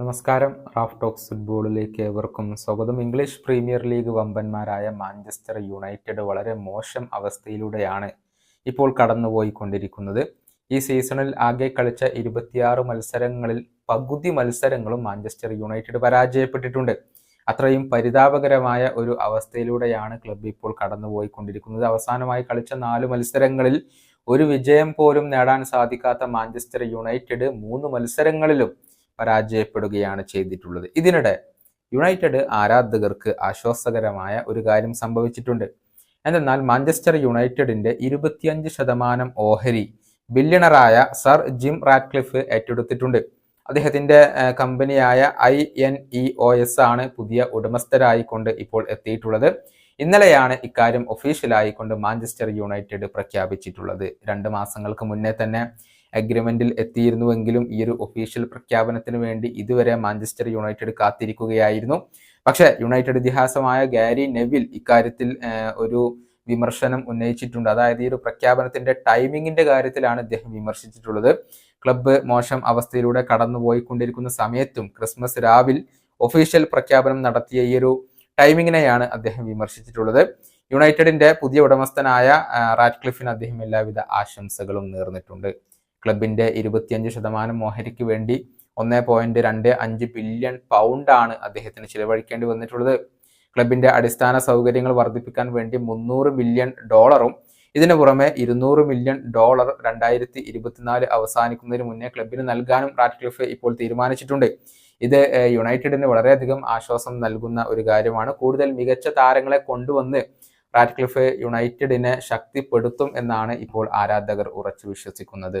നമസ്കാരം. Raf talks ഫുട്ബോളിലേക്ക് ഏവർക്കും സ്വാഗതം. ഇംഗ്ലീഷ് പ്രീമിയർ ലീഗ് വമ്പന്മാരായ മാഞ്ചസ്റ്റർ യുണൈറ്റഡ് വളരെ മോശം അവസ്ഥയിലൂടെയാണ് ഇപ്പോൾ കടന്നുപോയിക്കൊണ്ടിരിക്കുന്നത്. ഈ സീസണിൽ ആകെ കളിച്ച ഇരുപത്തിയാറ് മത്സരങ്ങളിൽ പകുതി മത്സരങ്ങളും മാഞ്ചസ്റ്റർ യുണൈറ്റഡ് പരാജയപ്പെട്ടിട്ടുണ്ട്. അത്രയും പരിതാപകരമായ ഒരു അവസ്ഥയിലൂടെയാണ് ക്ലബ്ബ് ഇപ്പോൾ കടന്നുപോയിക്കൊണ്ടിരിക്കുന്നത്. അവസാനമായി കളിച്ച നാല് മത്സരങ്ങളിൽ ഒരു വിജയം പോലും നേടാൻ സാധിക്കാത്ത മാഞ്ചസ്റ്റർ യുണൈറ്റഡ് മൂന്ന് മത്സരങ്ങളിലും പരാജയപ്പെടുകയാണ് ചെയ്തിട്ടുള്ളത്. ഇതിനിടെ യുണൈറ്റഡ് ആരാധകർക്ക് ആശ്വാസകരമായ ഒരു കാര്യം സംഭവിച്ചിട്ടുണ്ട്. എന്തെന്നാൽ മാഞ്ചസ്റ്റർ യുണൈറ്റഡിന്റെ ഇരുപത്തിയഞ്ച് ശതമാനം ഓഹരി ബില്യണറായ സർ ജിം റാറ്റ്ക്ലിഫ് ഏറ്റെടുത്തിട്ടുണ്ട്. അദ്ദേഹത്തിന്റെ കമ്പനിയായ I N E O S ആണ് പുതിയ ഉടമസ്ഥരായിക്കൊണ്ട് ഇപ്പോൾ എത്തിയിട്ടുള്ളത്. ഇന്നലെയാണ് ഇക്കാര്യം ഒഫീഷ്യലായിക്കൊണ്ട് മാഞ്ചസ്റ്റർ യുണൈറ്റഡ് പ്രഖ്യാപിച്ചിട്ടുള്ളത്. രണ്ട് മാസങ്ങൾക്ക് മുന്നേ തന്നെ അഗ്രിമെന്റിൽ എത്തിയിരുന്നുവെങ്കിലും ഈ ഒരു ഒഫീഷ്യൽ പ്രഖ്യാപനത്തിന് വേണ്ടി ഇതുവരെ മാഞ്ചസ്റ്റർ യുണൈറ്റഡ് കാത്തിരിക്കുകയായിരുന്നു. പക്ഷേ യുണൈറ്റഡ് ഇതിഹാസമായ ഗാരി നെവിൽ ഇക്കാര്യത്തിൽ ഒരു വിമർശനം ഉന്നയിച്ചിട്ടുണ്ട്. അതായത് ഈ ഒരു പ്രഖ്യാപനത്തിന്റെ ടൈമിങ്ങിന്റെ കാര്യത്തിലാണ് ഇദ്ദേഹം വിമർശിച്ചിട്ടുള്ളത്. ക്ലബ്ബ് മോശം അവസ്ഥയിലൂടെ കടന്നുപോയിക്കൊണ്ടിരിക്കുന്ന സമയത്തും ക്രിസ്മസ് രാവിൽ ഒഫീഷ്യൽ പ്രഖ്യാപനം നടത്തിയ ഈ ഒരു ടൈമിങ്ങിനെയാണ് അദ്ദേഹം വിമർശിച്ചിട്ടുള്ളത്. യുണൈറ്റഡിന്റെ പുതിയ ഉടമസ്ഥനായ റാറ്റ്ക്ലിഫിന് അദ്ദേഹം എല്ലാവിധ ആശംസകളും നേർന്നിട്ടുണ്ട്. ക്ലബിന്റെ ഇരുപത്തിയഞ്ച് ശതമാനം ഓഹരിക്ക് വേണ്ടി ഒന്നേ പോയിന്റ് രണ്ട് അഞ്ച് ബില്യൺ പൗണ്ടാണ് അദ്ദേഹത്തിന് ചിലവഴിക്കേണ്ടി വന്നിട്ടുള്ളത്. ക്ലബിന്റെ അടിസ്ഥാന സൗകര്യങ്ങൾ വർദ്ധിപ്പിക്കാൻ വേണ്ടി മുന്നൂറ് മില്യൺ ഡോളറും ഇതിനു പുറമെ ഇരുന്നൂറ് മില്യൺ ഡോളർ രണ്ടായിരത്തി ഇരുപത്തിനാല് അവസാനിക്കുന്നതിന് മുന്നേ ക്ലബിന് നൽകാനും റാറ്റ്ക്ലിഫ് ഇപ്പോൾ തീരുമാനിച്ചിട്ടുണ്ട്. ഇത് യുണൈറ്റഡിന് വളരെയധികം ആശ്വാസം നൽകുന്ന ഒരു കാര്യമാണ്. കൂടുതൽ മികച്ച താരങ്ങളെ കൊണ്ടുവന്ന് റാറ്റ്ക്ലിഫ് യുണൈറ്റഡിനെ ശക്തിപ്പെടുത്തും എന്നാണ് ഇപ്പോൾ ആരാധകർ ഉറച്ചു വിശ്വസിക്കുന്നത്.